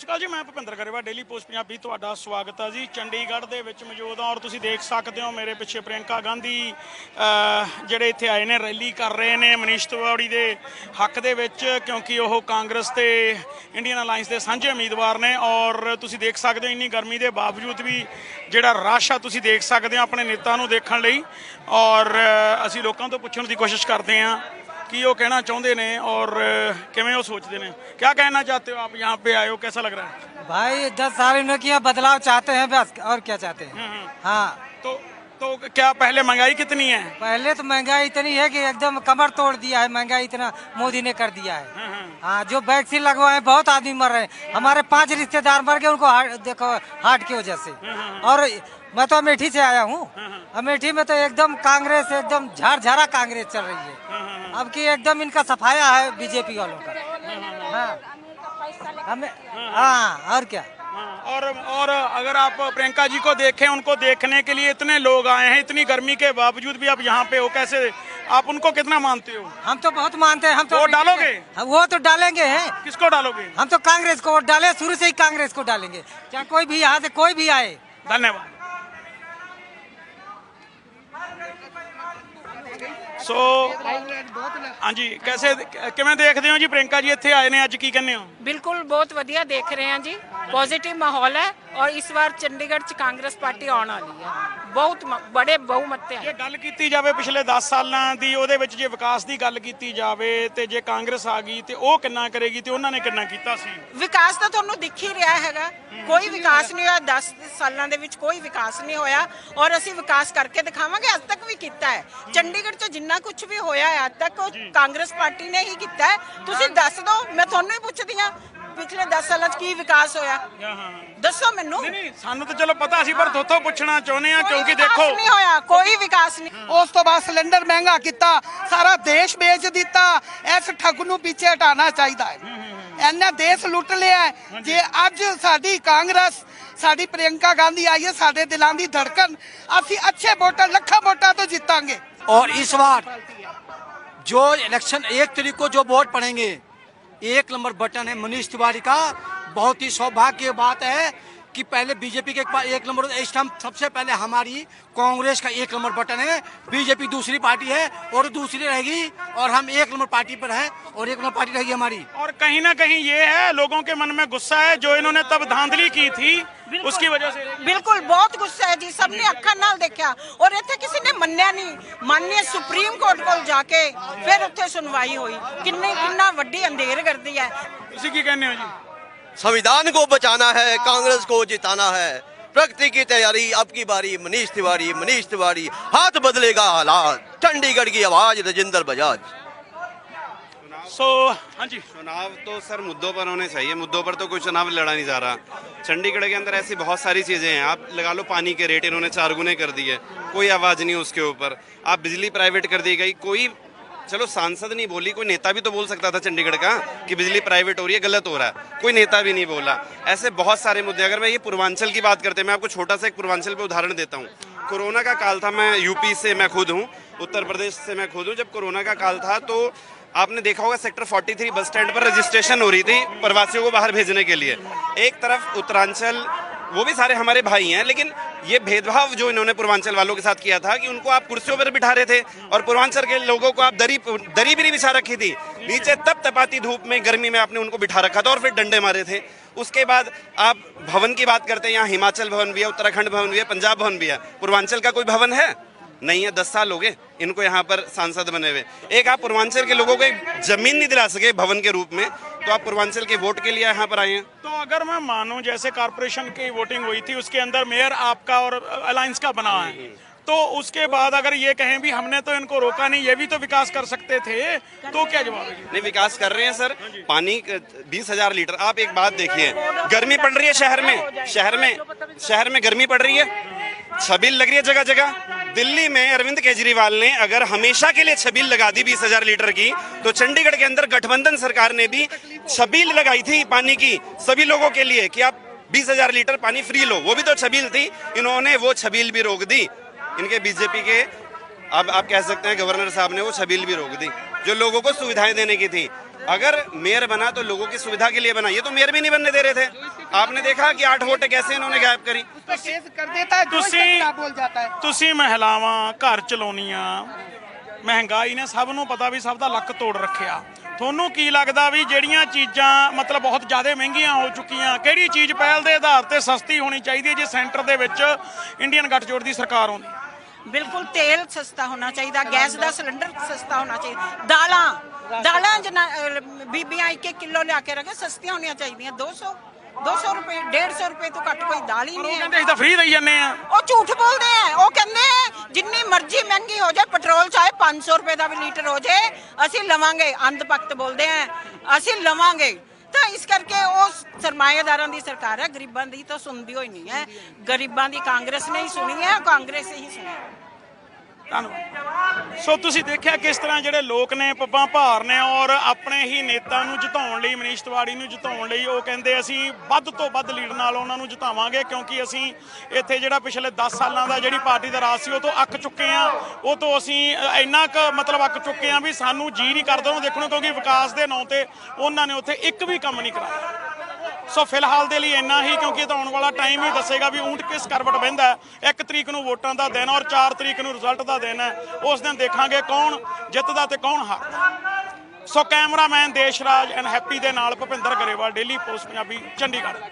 ਸ਼੍ਰੀ ਅਕਾਲ ਜੀ, ਮੈਂ ਭੁਪਿੰਦਰ ਗਰੇਵਾ ਡੇਲੀ ਪੋਸਟ ਪੰਜਾਬੀ ਤੁਹਾਡਾ ਸਵਾਗਤ ਹੈ ਜੀ। ਚੰਡੀਗੜ੍ਹ ਦੇ ਵਿੱਚ ਮੌਜੂਦ ਹਾਂ ਔਰ ਤੁਸੀਂ ਦੇਖ ਸਕਦੇ ਹੋ ਮੇਰੇ ਪਿੱਛੇ ਪ੍ਰਿਯੰਕਾ ਗਾਂਧੀ ਜਿਹੜੇ ਇੱਥੇ ਆਏ ਨੇ, ਰੈਲੀ ਕਰ ਰਹੇ ਨੇ ਮਨੀਸ਼ ਤਿਵਾੜੀ ਦੇ ਹੱਕ ਦੇ ਵਿੱਚ, ਕਿਉਂਕਿ ਉਹ ਕਾਂਗਰਸ ਤੇ ਇੰਡੀਅਨ ਅਲਾਈਅੰਸ ਦੇ ਸਾਂਝੇ ਉਮੀਦਵਾਰ ਨੇ ਔਰ ਤੁਸੀਂ ਦੇਖ ਸਕਦੇ ਹੋ ਇੰਨੀ ਗਰਮੀ ਦੇ ਬਾਵਜੂਦ ਵੀ ਜਿਹੜਾ ਰਸ਼ ਆ, ਤੁਸੀਂ ਦੇਖ ਸਕਦੇ ਹੋ ਆਪਣੇ ਨੇਤਾ ਨੂੰ ਦੇਖਣ ਲਈ। ਔਰ ਅਸੀਂ ਲੋਕਾਂ ਤੋਂ ਪੁੱਛਣ ਦੀ ਕੋਸ਼ਿਸ਼ ਕਰਦੇ ਹਾਂ कि वो कहना चाहते ने और किमें वो सोचते ने? क्या कहना चाहते हो आप? यहाँ पे आए हो कैसा लग रहा है? भाई दस साल में किया बदलाव चाहते हैं बस और क्या चाहते हैं? हाँ। तो तो क्या पहले महँगाई कितनी है? पहले तो महँगाई इतनी है कि एकदम कमर तोड़ दिया है महँगाई इतना मोदी ने कर दिया है। हाँ जो वैक्सीन लगवाए बहुत आदमी मर रहे हैं। हमारे पाँच रिश्तेदार मर गए उनको हार्ट देखो हार्ट की वजह से। और मैं तो अमेठी से आया हूँ। अमेठी में तो एकदम कांग्रेस एकदम झाड़ झाड़ा कांग्रेस चल रही है। अब की एकदम इनका सफाया है बीजेपी वालों का। हाँ। हमें हाँ और क्या? और और अगर आप प्रियंका जी को देखें उनको देखने के लिए इतने लोग आए हैं इतनी गर्मी के बावजूद भी आप यहाँ पे हो कैसे? आप उनको कितना मानते हो? हम तो बहुत मानते हैं हम तो वोट डालोगे? वो तो डालेंगे हैं। किसको डालोगे? हम तो कांग्रेस को वोट डाले शुरू से ही कांग्रेस को डालेंगे। चाहे कोई भी यहाँ से कोई भी आए। धन्यवाद। ਸੋ ਹਾਂਜੀ, ਕੈਸੇ ਕਿਵੇਂ ਦੇਖਦੇ ਹੋ ਜੀ ਪ੍ਰਿੰਕਾ ਜੀ? ਇੱਥੇ ਆਏ ਨੇ, ਅੱਜ ਕੀ ਕਹਿੰਦੇ ਹੋ? ਬਿਲਕੁਲ ਬਹੁਤ ਵਧੀਆ ਦੇਖ ਰਹੇ ਹਾਂ ਜੀ। ਪੋਜ਼ਿਟਿਵ ਮਾਹੌਲ ਹੈ ਔਰ ਇਸ ਵਾਰ ਚੰਡੀਗੜ੍ਹ ਚ ਕਾਂਗਰਸ ਪਾਰਟੀ ਆਉਣ ਵਾਲੀ ਹੈ। ਬਹੁਤ ਮ- ਬੜੇ ਬਹੁਮਤ ਤੇ ਜੇ ਹੈ ਗੱਲ ਕੀਤੀ ਜਾਵੇ ਪਿਛਲੇ 10 ਸਾਲਾਂ ਦੀ ਉਹਦੇ ਵਿੱਚ ਜੇ ਵਿਕਾਸ ਦੀ ਗੱਲ ਕੀਤੀ ਜਾਵੇ ਤੇ ਜੇ ਕਾਂਗਰਸ ਆ ਗਈ ਤੇ ਉਹ ਕਿੰਨਾ ਕਰੇਗੀ ਤੇ ਉਹਨਾਂ ਨੇ ਕਿੰਨਾ ਕੀਤਾ ਸੀ? ਵਿਕਾਸ ਤਾਂ ਤੁਹਾਨੂੰ ਦਿਖ ਹੀ ਰਿਹਾ ਹੈਗਾ। ਕੋਈ ਵਿਕਾਸ ਨਹੀਂ ਹੋਇਆ। 10 ਸਾਲਾਂ ਦੇ ਵਿੱਚ ਕੋਈ ਵਿਕਾਸ ਨਹੀਂ ਹੋਇਆ। ਔਰ ਅਸੀਂ ਵਿਕਾਸ ਕਰਕੇ ਦਿਖਾਵਾਂਗੇ। ਅੱਜ ਤੱਕ ਵੀ ਕੀਤਾ ਹੈ। ਚੰਡੀਗੜ੍ਹ 'ਚ ਜਿੰਨਾ ਕੁਝ ਵੀ ਹੋਇਆ ਹੈ ਅੱਜ ਤੱਕ ਉਹ ਕਾਂਗਰਸ ਪਾਰਟੀ ਨੇ ਹੀ ਕੀਤਾ ਹੈ। ਤੁਸੀਂ ਦੱਸ ਦਿਓ। ਮੈਂ ਤੁਹਾਨੂੰ ਹੀ ਪੁੱਛਦੀ ਹਾਂ। ਪਿਛਲੇ 10 ਸਾਲਾਂ 'ਚ ਕੀ ਵਿਕਾਸ ਹੋਇਆ ਹਾਂ ਹਾਂ ਦੱਸੋ ਮੈਨੂੰ ਨਹੀਂ ਨਹੀਂ ਸਾਨੂੰ ਤਾਂ ਚਲੋ ਪਤਾ ਸੀ ਪਰ ਥੋਥੋਂ ਪੁੱਛਣਾ ਚਾਹੁੰਦੇ ਆ ਕੋਈ ਕਿਉਂਕਿ ਵਿਕਾਸ ਦੇਖੋ ਨਹੀਂ ਹੋਇਆ ਕੋਈ ਵਿਕਾਸ ਨਹੀਂ ਉਸ ਤੋਂ ਬਾਅਦ ਸਿਲੰਡਰ ਮਹਿੰਗਾ ਕੀਤਾ ਸਾਰਾ ਦੇਸ਼ ਵੇਚ ਦਿੱਤਾ ਇਸ ਠੱਗ ਨੂੰ ਪਿੱਛੇ ਹਟਾਉਣਾ ਚਾਹੀਦਾ ਹੈ ਇਹਨੇ ਦੇਸ਼ ਲੁੱਟ ਲਿਆ ਹੈ। ਜੇ ਅੱਜ ਸਾਡੀ ਕਾਂਗਰਸ ਸਾਡੀ ਪ੍ਰਿਯੰਕਾ ਗਾਂਧੀ ਆਈ ਹੈ ਸਾਡੇ ਦਿਲਾਂ ਦੀ ਧੜਕਨ ਅਸੀਂ ਅੱਛੇ ਵੋਟਾਂ ਲੱਖਾਂ ਵੋਟਾਂ ਤੋਂ ਜਿੱਤਾਂਗੇ और इस बार जो इलेक्शन एक तारीख को जो वोट पड़ेंगे एक नंबर बटन है मनीष तिवारी का। बहुत ही सौभाग्य बात है। कि पहले बीजेपी के एक नंबर इस टाइम सबसे पहले हमारी कांग्रेस का एक नंबर बटन है। बीजेपी दूसरी पार्टी है और दूसरी रहेगी और हम एक नंबर पार्टी पर है और एक नंबर पार्टी रहेगी हमारी। और कहीं ना कहीं ये है लोगों के मन में गुस्सा है जो इन्होंने तब धांधली की थी उसकी वजह से। बिल्कुल बहुत गुस्सा है जी सबने अखा नाल देखा और इतने किसी ने मनिया नहीं। मान्य सुप्रीम कोर्ट को जाके फिर उत्थे सुनवाई हुई। किन्नी किन्ना अंधेर कर दी है संविधान को बचाना है कांग्रेस को जिताना है। प्रगति की तैयारी अब की बारी मनीष तिवारी मनीष तिवारी। हाथ बदलेगा हालात। चंडीगढ़ की आवाज़ राजेंद्र बजाज। सो so, हाँ जी। चुनाव तो सर मुद्दों पर होने चाहिए। मुद्दों पर तो कोई चुनाव लड़ा नहीं जा रहा। चंडीगढ़ के अंदर ऐसी बहुत सारी चीज़ें हैं। आप लगा लो पानी के रेट इन्होंने चार गुने कर दिए। कोई आवाज़ नहीं उसके ऊपर। आप बिजली प्राइवेट कर दी गई। कोई चलो, सांसद नहीं बोली, कोई नेता भी तो बोल सकता था चंडीगढ़ का कि बिजली प्राइवेट हो रही है, गलत हो रहा है। कोई नेता भी नहीं बोला। ऐसे बहुत सारे मुद्दे, अगर मैं ये पूर्वांचल की बात करते मैं आपको छोटा सा एक पूर्वांचल पर उदाहरण देता हूँ। कोरोना का काल था, मैं यूपी से मैं खुद हूँ, उत्तर प्रदेश से मैं खुद हूँ। जब कोरोना का काल था तो आपने देखा होगा, सेक्टर 43 बस स्टैंड पर रजिस्ट्रेशन हो रही थी प्रवासियों को बाहर भेजने के लिए। एक तरफ़ उत्तरांचल वो भी सारे हमारे भाई हैं, लेकिन ये भेदभाव जो इन्होंने पूर्वांचल वालों के साथ किया था कि उनको आप कुर्सियों पर बिठा रहे थे और पूर्वांचल के लोगों को आप दरी दरी भी नहीं बिछा रखी थी। नीचे तप तपाती धूप में, गर्मी में आपने उनको बिठा रखा था और फिर डंडे मारे थे। उसके बाद आप भवन की बात करते हैं, यहाँ हिमाचल भवन भी है, उत्तराखंड भवन भी है, पंजाब भवन भी है। पूर्वांचल का कोई भवन है? नहीं है, दस साल हो गए इनको यहाँ पर सांसद बने हुए। एक आप पूर्वांचल के लोगों को ज़मीन नहीं दिला सके भवन के रूप में तो आप पूर्वांचल के वोट के लिए यहाँ पर आए हैं। तो अगर मैं मानूं जैसे कारपोरेशन की वोटिंग हुई थी उसके अंदर मेयर आपका और अलायंस का बना है। तो उसके बाद अगर ये कहें भी हमने तो इनको रोका नहीं ये भी तो विकास कर सकते थे तो क्या जवाब नहीं विकास कर रहे हैं सर। पानी बीस हज़ार लीटर। आप एक बात देखिए गर्मी पड़ रही है शहर में शहर में शहर में गर्मी पड़ रही है। छबील लग रही है जगह जगह दिल्ली में अरविंद केजरीवाल ने अगर हमेशा के लिए छबील लगा दी बीस हज़ार लीटर की तो चंडीगढ़ के अंदर गठबंधन सरकार ने भी छबील लगाई थी पानी की सभी लोगों के लिए कि आप बीस हज़ार लीटर पानी फ्री लो। वो भी तो छबील थी। इन्होंने वो छबील भी रोक दी। इनके बीजेपी के अब आप कह सकते हैं गवर्नर साहब ने वो छबील भी रोक दी, जो लोगों को सुविधाएँ देने की थी। अगर मेयर बना तो लोगों की सुविधा के लिए बना ये तो मेयर भी नहीं बनने दे रहे थे आपने देखा कि आठ वोटें कैसे इन्होंने गायब करी तो केस कर देता है जो इसके ਤੁਸੀਂ खिलाफ बोल जाता है ਤੁਸੀਂ ਮਹਿਲਾਵਾਂ ਘਰ ਚਲਾਉਣੀਆਂ ਮਹਿੰਗਾਈ ਨੇ ਸਭ ਨੂੰ ਪਤਾ ਵੀ ਸਭ ਦਾ ਲੱਕ ਤੋੜ ਰੱਖਿਆ ਤੁਹਾਨੂੰ ਕੀ ਲੱਗਦਾ ਵੀ ਜਿਹੜੀਆਂ ਚੀਜ਼ਾਂ ਮਤਲਬ ਬਹੁਤ ਜ਼ਿਆਦਾ ਮਹਿੰਗੀਆਂ ਹੋ ਚੁੱਕੀਆਂ ਕਿਹੜੀ ਚੀਜ਼ ਪਹਿਲ ਦੇ ਆਧਾਰ ਤੇ ਸਸਤੀ ਹੋਣੀ ਚਾਹੀਦੀ ਹੈ ਜੇ ਸੈਂਟਰ ਦੇ ਵਿੱਚ ਇੰਡੀਅਨ ਗੱਠਜੋੜ ਦੀ ਸਰਕਾਰ ਆਉਂਦੀ ਬਿਲਕੁਲ ਤੇਲ ਸਸਤਾ ਹੋਣਾ ਚਾਹੀਦਾ ਗੈਸ ਦਾ ਸਿਲੰਡਰ ਸਸਤਾ ਹੋਣਾ ਚਾਹੀਦਾ ਦਾਲਾਂ ਦਾਲਾਂ ਜਨਾ ਅਹ ਬੀਬੀਆਂ ਇੱਕ ਇੱਕ ਕਿਲੋ ਲਿਆ ਕੇ ਰੱਖੇ ਸਸਤੀਆਂ ਹੋਣੀਆਂ ਚਾਹੀਦੀਆਂ। 200 200 ਰੁਪਏ 150 ਰੁਪਏ ਤੋਂ ਘੱਟ ਕੋਈ ਦਾਲ ਹੀ ਉਹ ਨਹੀਂ ਹੈ। ਕਹਿੰਦੇ ਅਸੀਂ ਤਾਂ ਫ੍ਰੀ ਦੇਈ ਜਾਂਦੇ ਆ ਉਹ ਝੂਠ ਬੋਲਦੇ ਆ। ਉਹ ਕਹਿੰਦੇ ਆ ਜਿੰਨੀ ਮਰਜ਼ੀ ਮਹਿੰਗੀ ਹੋ ਜਾਏ ਪੈਟਰੋਲ ਚਾਹੇ 500 ਰੁਪਏ ਦਾ ਵੀ ਲੀਟਰ ਹੋ ਜਾਏ ਅਸੀਂ ਲਵਾਂਗੇ। ਅੰਧ ਭਗਤ ਬੋਲਦੇ ਆ। ਅਸੀਂ ਲਵਾਂਗੇ। ਤਾਂ ਇਸ ਕਰਕੇ ਉਹ ਸਰਮਾਏਦਾਰਾਂ ਦੀ ਸਰਕਾਰ ਹੈ। ਗਰੀਬਾਂ ਦੀ ਤਾਂ ਸੁਣਦੀ ਹੋਈ ਨਹੀਂ ਹੈ। ਗਰੀਬਾਂ ਦੀ ਕਾਂਗਰਸ ਨੇ ਹੀ ਸੁਣੀ ਹੈ ਕਾਂਗਰਸ ਹੀ ਸੁਣੀ ਹੈ। ਧੰਨਵਾਦ। ਸੋ ਤੁਸੀਂ ਦੇਖਿਆ ਕਿਸ ਤਰ੍ਹਾਂ ਜਿਹੜੇ ਲੋਕ ਨੇ, ਪੱਬਾਂ ਭਾਰ ਨੇ ਔਰ ਆਪਣੇ ਹੀ ਨੇਤਾ ਨੂੰ ਜਿਤਾਉਣ ਲਈ, ਮਨੀਸ਼ ਤਿਵਾੜੀ ਨੂੰ ਜਿਤਾਉਣ ਲਈ, ਉਹ ਕਹਿੰਦੇ ਅਸੀਂ ਵੱਧ ਤੋਂ ਵੱਧ ਲੀਡ ਨਾਲ ਉਹਨਾਂ ਨੂੰ ਜਿਤਾਵਾਂਗੇ ਕਿਉਂਕਿ ਅਸੀਂ ਇੱਥੇ ਜਿਹੜਾ ਪਿਛਲੇ 10 ਸਾਲਾਂ ਦਾ ਜਿਹੜੀ ਪਾਰਟੀ ਦਾ ਰਾਜ ਸੀ, ਉਹ ਤੋਂ ਅੱਕ ਚੁੱਕੇ ਆ ਉਹ ਤੋਂ ਅਸੀਂ ਇੰਨਾ ਕੁ ਮਤਲਬ ਅੱਕ ਚੁੱਕੇ ਆ ਵੀ ਸਾਨੂੰ ਜੀ ਨਹੀਂ ਕਰਦਾ ਉਹਨੂੰ ਦੇਖਣਾ ਕਿਉਂਕਿ ਵਿਕਾਸ ਦੇ ਨਾਂ ਤੇ ਉਹਨਾਂ ਨੇ ਉੱਥੇ ਇੱਕ ਵੀ ਕੰਮ ਨਹੀਂ ਕਰਾਇਆ। ਸੋ ਫਿਲਹਾਲ ਦੇ ਲਈ ਇੰਨਾ ਹੀ, ਕਿਉਂਕਿ ਇਹ ਤਾਂ ਆਉਣ ਵਾਲਾ ਟਾਈਮ ਹੀ ਦੱਸੇਗਾ ਵੀ ਊਂਟ ਕਿਸ ਕਰਵਟ ਬਹਿੰਦਾ ਹੈ। ਇੱਕ ਤਰੀਕ ਨੂੰ ਵੋਟਾਂ ਦਾ ਦਿਨ ਔਰ 4 ਤਰੀਕ ਨੂੰ ਰਿਜ਼ਲਟ ਦਾ ਦਿਨ ਹੈ। ਉਸ ਦਿਨ ਦੇਖਾਂਗੇ ਕੌਣ ਜਿੱਤਦਾ ਤੇ ਕੌਣ ਹਾਰਦਾ। So cameraman Deshraj and Happy ਦੇ ਨਾਲ ਭੁਪਿੰਦਰ ਗਰੇਵਾਲ ਡੇਲੀ ਪੋਸਟ ਪੰਜਾਬੀ, ਚੰਡੀਗੜ੍ਹ।